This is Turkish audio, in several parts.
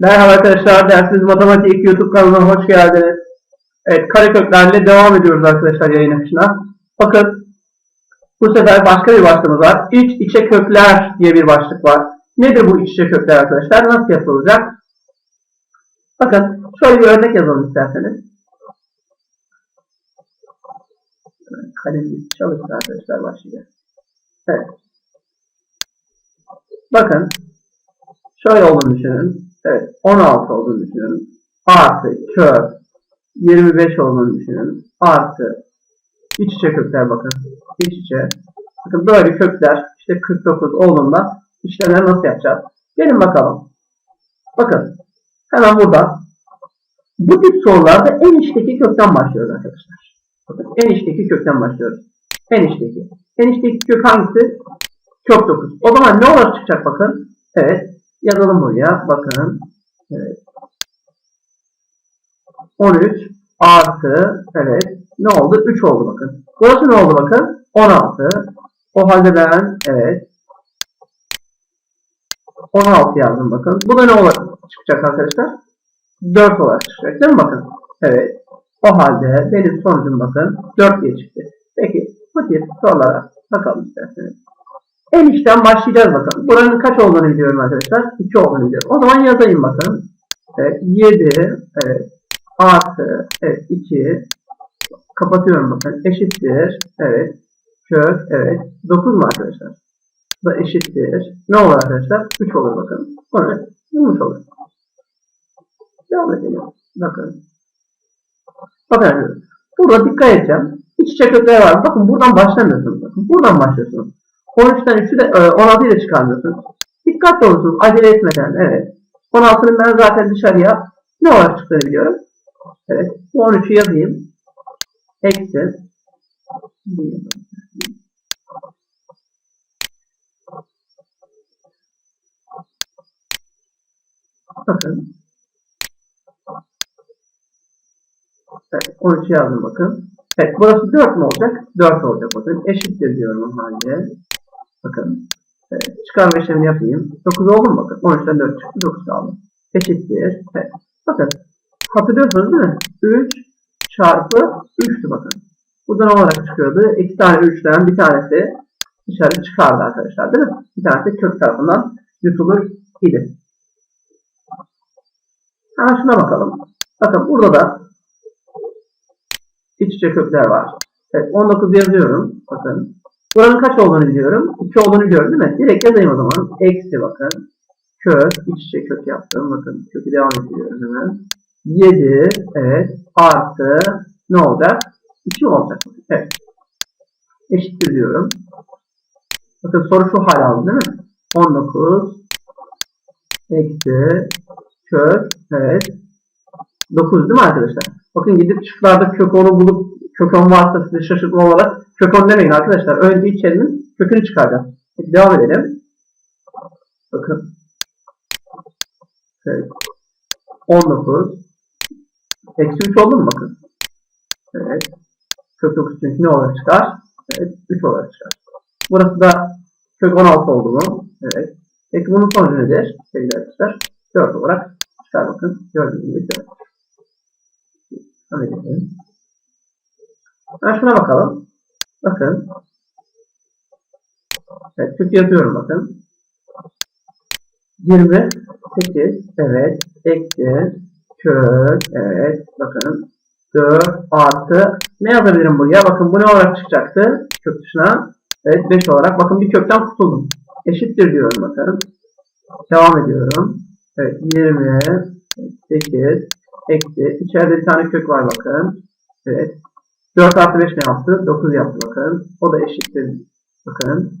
Merhaba arkadaşlar, Dersiniz Matematik YouTube kanalına hoş geldiniz. Evet, kareköklerle devam ediyoruz arkadaşlar yayın akışına. Bakın, bu sefer başka bir başlığımız var. İç içe kökler diye bir başlık var. Nedir bu iç içe kökler arkadaşlar? Nasıl yapılacak? Bakın, şöyle bir örnek yazalım isterseniz. Kalemimiz çalıştı arkadaşlar, başlayacağız. Evet. Bakın, şöyle olduğunu düşünün. Evet, 16 olduğunu düşünün. Artı kök 25 olduğunu düşünün. Artı iç içe kökler bakın. İç içe. Bakın böyle kökler işte 49 olduğunda işlemleri nasıl yapacağız? Gelin bakalım. Bakın. Hemen burada bu tip sorularda en içteki kökten başlıyoruz arkadaşlar. Bakın en içteki kökten başlıyoruz. En içteki. En içteki kök hangisi? Kök 9. O zaman ne olarak çıkacak bakın. Evet. Yazalım buraya. Bakın. Evet. 13 artı evet ne oldu? 3 oldu bakın. Burası ne oldu bakın? 16. O halde ben evet 16 yazdım bakın. Bu da ne olarak çıkacak arkadaşlar? 4 olarak çıkacak değil mi bakın? Evet. O halde benim sonucum bakın 4 diye çıktı. Peki bu tip sorulara bakalım isterseniz. En içten başlayacağız bakın. Buranın kaç olduğunu biliyorum arkadaşlar. 2 olduğunu biliyorum. O zaman yazayım bakın. Evet, 7 evet, artı evet, 2 kapatıyorum bakın. Eşittir. Evet. Kök. Evet. 9 mu arkadaşlar? Bu da eşittir. Ne olur arkadaşlar? 3 olur bakın. Sonra bulmuş olur. Devam edelim. Bakın. Bakın. Burada dikkat edeceğim. İç içe kökler var. Bakın buradan başlamıyorsunuz. Bakın. Buradan başlıyorsunuz. 13'ten 3'ü de 16'yı da çıkarmıyorsunuz. Dikkatli olursunuz. Acele etmeden. Evet. 16'nın ben zaten dışarıya ne olarak çıktığını biliyorum. Evet. Bu 13'ü yazayım. Eksi. Bakın. Evet. 13'ü yazdım bakın. Evet. Burası 4 mü olacak? 4 olacak bakın. Eşittir diyorum o halde. Bakın. Evet, çıkarma işlemini yapayım. 9 oldu mu bakın? 13'ten 4 çıktı. 9 kaldı. Eşittir. Evet. Bakın. Hatırlıyorsunuz değil mi? 3 çarpı 3'tü bakın. Buradan olarak çıkıyordu. 2 tane 3'ten bir tanesi dışarı çıkardı arkadaşlar değil mi? Bir tanesi kök tarafından yutulur idi. Hemen şuna bakalım. Bakın burada da iç içe kökler var. Evet 19 yazıyorum. Bakın. Buranın kaç olduğunu biliyorum. 2 olduğunu biliyorum değil mi? Direkt yazayım o zaman. Eksi bakın. Kök. iç içe kök yaptım. Bakın kökü devam ediyorum hemen. 7 evet artı ne olacak? 2 olacak. Evet. Eşittir diyorum. Bakın soru şu hal aldı değil mi? 19 eksi kök evet 9 değil mi arkadaşlar? Bakın gidip şıklarda kök onu bulup kök 10 varsa size şaşırtma olarak kök 10 demeyin arkadaşlar. Önce içerinin kökünü çıkaracağız. Peki devam edelim. Bakın. Evet. 19 Eksi 3 oldu mu bakın? Evet. Kök 9 çünkü ne olarak çıkar? Evet. 3 olarak çıkar. Burası da kök 16 oldu mu? Evet. Peki bunun sonucu nedir? Sevgili arkadaşlar. 4 olarak çıkar bakın. Gördüğünüz gibi 4. Devam edelim. Ben şuna bakalım. Bakın. Evet. Kök yazıyorum bakın. 28. Evet. Eksi kök, evet, bakın 4 artı ne yazabilirim buraya? Bakın bu ne olarak çıkacaktı? Kök dışına. Evet 5 olarak. Bakın bir kökten kurtuldum. Eşittir diyorum bakın. Devam ediyorum. Evet 28 eksi. İçeride bir tane kök var bakın. Evet. 4 artı 5 ne yaptı? 9 yaptı bakın. O da eşittir. Bakın.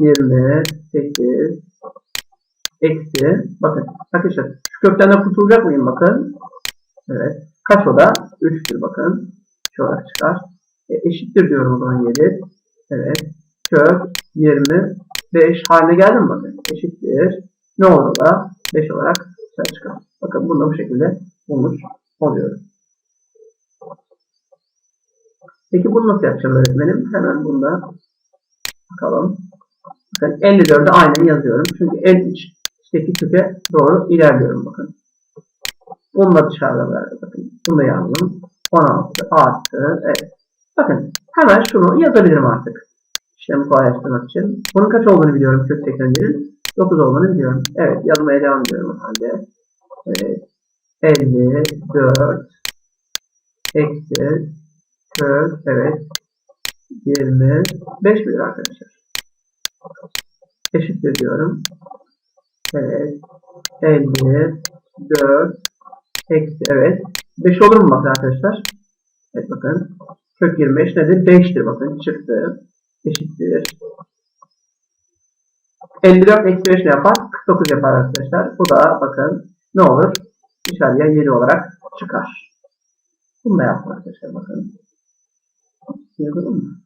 28 eksi. Bakın arkadaşlar şu kökten de kurtulacak mıyım bakın. Evet. Kaç o da? 3'tür bakın. Şu çıkar. E, eşittir diyorum o zaman 7. Evet. Kök 25 haline geldi mi bakın. Eşittir. Ne oldu da? 5 olarak dışarı çıkar. Bakın bunu bu şekilde bulmuş oluyoruz. Peki bunu nasıl yapacağım öğretmenim? Hemen bunda bakalım. Bakın 54'ü aynen yazıyorum. Çünkü en iç içteki köke doğru ilerliyorum bakın. Bunu da dışarıda bıraktık. Bakın bunu da yazdım. 16 artı evet. Bakın hemen şunu yazabilirim artık. İşlemi kolaylaştırmak için. Bunun kaç olduğunu biliyorum kök 81'in. 9 olduğunu biliyorum. Evet yazmaya devam ediyorum halde. Evet. 54 eksi kök evet 25 midir arkadaşlar? Eşittir diyorum. Evet. 54 eksi evet. 5 olur mu bakın arkadaşlar? Evet bakın. Kök 25 nedir? 5'tir bakın. Çıktı. Eşittir. 54 eksi 5 ne yapar? 49 yapar arkadaşlar. Bu da bakın ne olur? Dışarıya 7 olarak çıkar. Bunu da yaptım arkadaşlar bakın. Yazalım mı?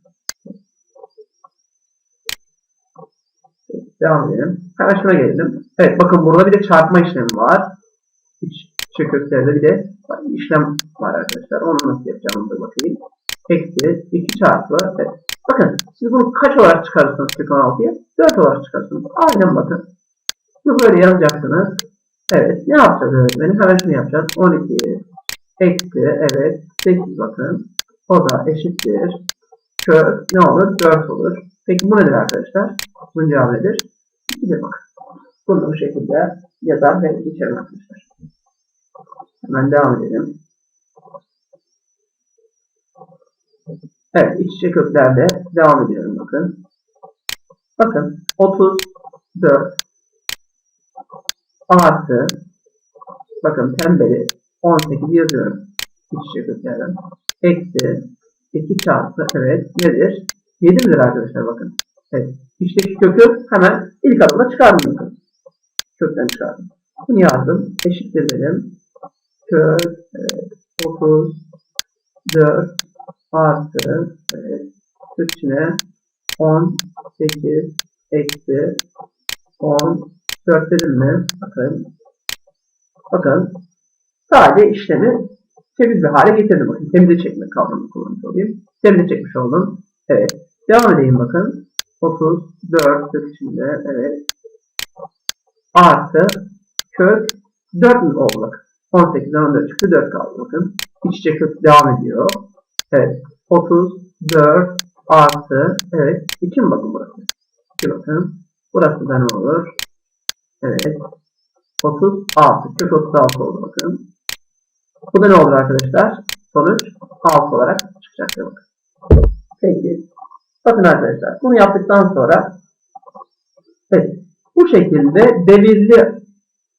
Devam edelim. Hemen şuna gelelim. Evet bakın burada bir de çarpma işlemi var. İç içe bir de işlem var arkadaşlar. Onu nasıl yapacağımı da bakayım. Eksi 2 çarpı. Evet. Bakın siz bunu kaç olarak çıkarırsınız kök 16'ya? 4 olarak çıkarsınız. Aynen bakın. Bunu böyle yazacaksınız. Evet. Ne yapacağız öğretmenim? Hemen şunu yapacağız. 12 eksi evet 8 bakın. O da eşittir. Kök ne olur? 4 olur. Peki bu nedir arkadaşlar? Bunun cevabı nedir? 2'dir bakın. Bunu bu şekilde yazar ve geçelim arkadaşlar. Hemen devam edelim. Evet, iç içe köklerde devam ediyorum bakın. Bakın 34 artı bakın tembeli 18 yazıyorum. İç içe köklerden. Eksi 2 çarpı evet nedir? 7 midir arkadaşlar bakın. Evet. İçteki kökü hemen ilk adımda çıkardım. Kökten çıkardım. Bunu yazdım. Eşittir dedim. Kök evet, 34 artı evet, kök içine 18 eksi 14 dedim mi? Bakın. Bakın. Sadece işlemi temiz bir hale getirdim. Bakın temize çekme kavramını kullanmış olayım. Temize çekmiş oldum. Evet. Devam edeyim bakın. 34 kök içinde evet. Artı kök 4 mü oldu bakın. 18'den 14 çıktı 4 kaldı bakın. İç içe kök devam ediyor. Evet. 34 artı evet. 2 mi bakın burası? 2 bakın. Burası da ne olur? Evet. 36. Kök 36 oldu bakın. Bu da ne olur arkadaşlar? Sonuç 6 olarak çıkacaktır bakın. Peki. Bakın arkadaşlar bunu yaptıktan sonra evet, bu şekilde devirli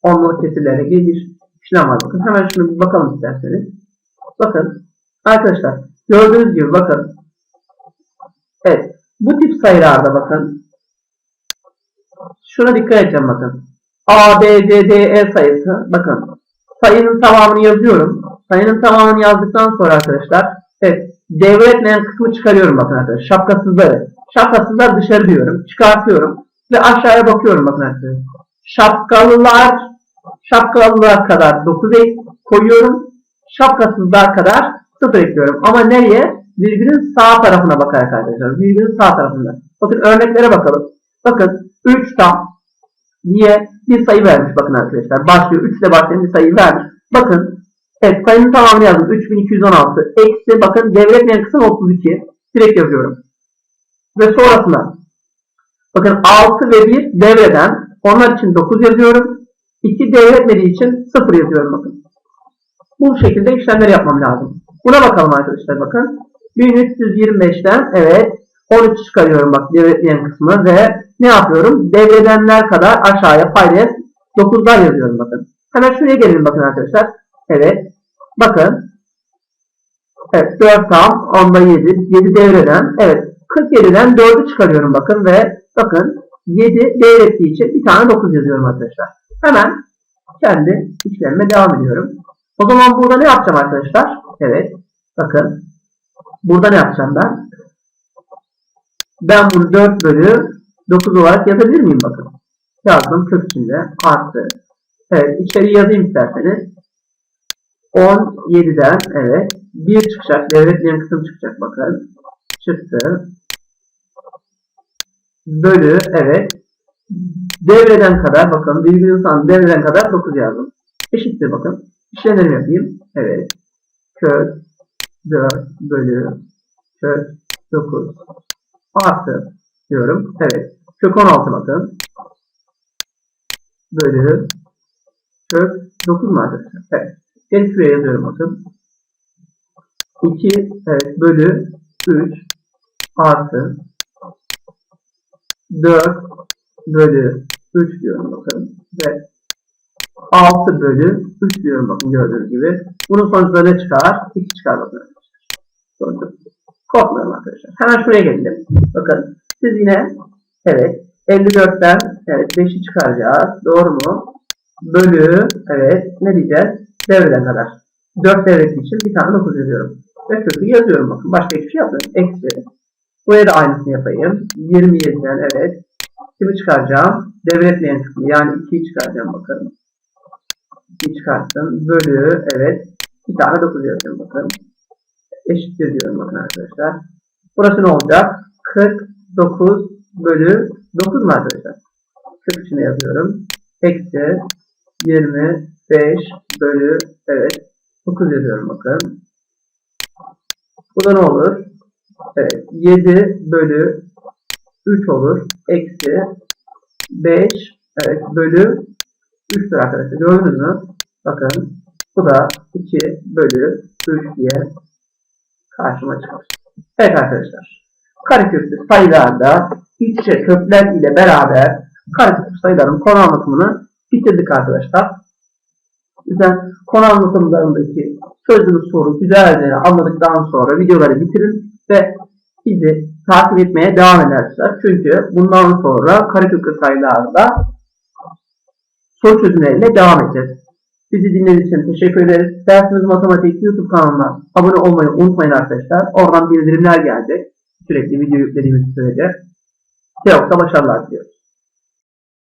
onluk kesirlerine gelir işlem. Bakın hemen şunu bir bakalım isterseniz. Bakın arkadaşlar gördüğünüz gibi bakın evet bu tip sayılarda bakın şuna dikkat edeceğim bakın. A, B, C, D, E sayısı bakın sayının tamamını yazıyorum. Sayının tamamını yazdıktan sonra arkadaşlar evet devretmeyen kısmı çıkarıyorum bakın arkadaşlar. Şapkasızları. Şapkasızlar dışarı diyorum. Çıkartıyorum. Ve aşağıya bakıyorum bakın arkadaşlar. Şapkalılar şapkalılar kadar 9 ek koyuyorum. Şapkasızlar kadar 0 ekliyorum. Ama nereye? Virgülün sağ tarafına bakarak arkadaşlar. Virgülün sağ tarafında. Bakın örneklere bakalım. Bakın 3 tam diye bir sayı vermiş bakın arkadaşlar. Başlıyor. 3 ile başlayan bir sayı vermiş. Bakın Evet sayının tamamını yazdım. 3216 eksi bakın devretmeyen kısım 32. Direkt yazıyorum. Ve sonrasında bakın 6 ve 1 devreden onlar için 9 yazıyorum. 2 devretmediği için 0 yazıyorum bakın. Bu şekilde işlemler yapmam lazım. Buna bakalım arkadaşlar bakın. 1325'ten evet 13 çıkarıyorum bak devretmeyen kısmı ve ne yapıyorum? Devredenler kadar aşağıya paydaya 9'lar yazıyorum bakın. Hemen şuraya gelin bakın arkadaşlar. Evet. Bakın. Evet 4 tam. Onda 7. 7 devreden. Evet. 47'den 4'ü çıkarıyorum bakın ve bakın 7 devrettiği için bir tane 9 yazıyorum arkadaşlar. Hemen kendi işlemime devam ediyorum. O zaman burada ne yapacağım arkadaşlar? Evet. Bakın. Burada ne yapacağım ben? Ben bunu 4 bölü 9 olarak yazabilir miyim? Bakın. Yazdım kök içinde. Artı. Evet. içeri yazayım isterseniz. 17'den evet 1 çıkacak. Devretleyen kısım çıkacak bakın. Çıktı. Bölü evet. Devreden kadar bakın virgülün sanı devreden kadar 9 yazdım. Eşittir bakın. İşlemlerimi yapayım. Evet. Kök 4 bölü kök 9 artı diyorum. Evet. Kök 16 bakın. Bölü kök 9 mu arkadaşlar? Evet. Gelip şuraya yazıyorum bakın. 2 evet, bölü 3 artı 4 bölü 3 diyorum bakın. Ve 6 bölü 3 diyorum bakın gördüğünüz gibi. Bunun sonucu ne çıkar? 2 çıkar bakın. Sonucu. Korkmuyorum arkadaşlar. Hemen şuraya gelelim. Bakın siz yine evet 54'ten evet 5'i çıkaracağız. Doğru mu? Bölü evet ne diyeceğiz? Devreden kadar. 4 devresi için bir tane 9 yazıyorum. Ve kökü yazıyorum bakın. Başka hiçbir şey yapmıyorum. Eksi. Buraya da aynısını yapayım. 27'den evet. Kimi çıkaracağım? Devretmeyen kısmı. Yani 2'yi çıkaracağım bakın. 2 çıkarttım. Bölü evet. Bir tane 9 yazıyorum bakın. Eşittir diyorum bakın arkadaşlar. Burası ne olacak? 49 bölü 9 mu arkadaşlar? 40 içine yazıyorum. Eksi 25 bölü evet 9 yazıyorum bakın. Bu da ne olur? Evet 7 bölü 3 olur. Eksi 5 evet bölü 3'tür arkadaşlar. Gördünüz mü? Bakın bu da 2 bölü 3 diye karşıma çıkar. Evet arkadaşlar. Kareköklü sayılarda iç içe kökler ile beraber kareköklü sayıların konu anlatımını bitirdik arkadaşlar. Bizden konu anlatımlarındaki çözdüğünüz soru güzelce anladıktan sonra videoları bitirin ve bizi takip etmeye devam edersiniz. Çünkü bundan sonra kareköklü sayılarda soru çözümleriyle devam edeceğiz. Bizi dinlediğiniz için teşekkür ederiz. Dersimiz Matematik YouTube kanalına abone olmayı unutmayın arkadaşlar. Oradan bildirimler gelecek. Sürekli video yüklediğimiz sürece. Yoksa başarılar diliyorum.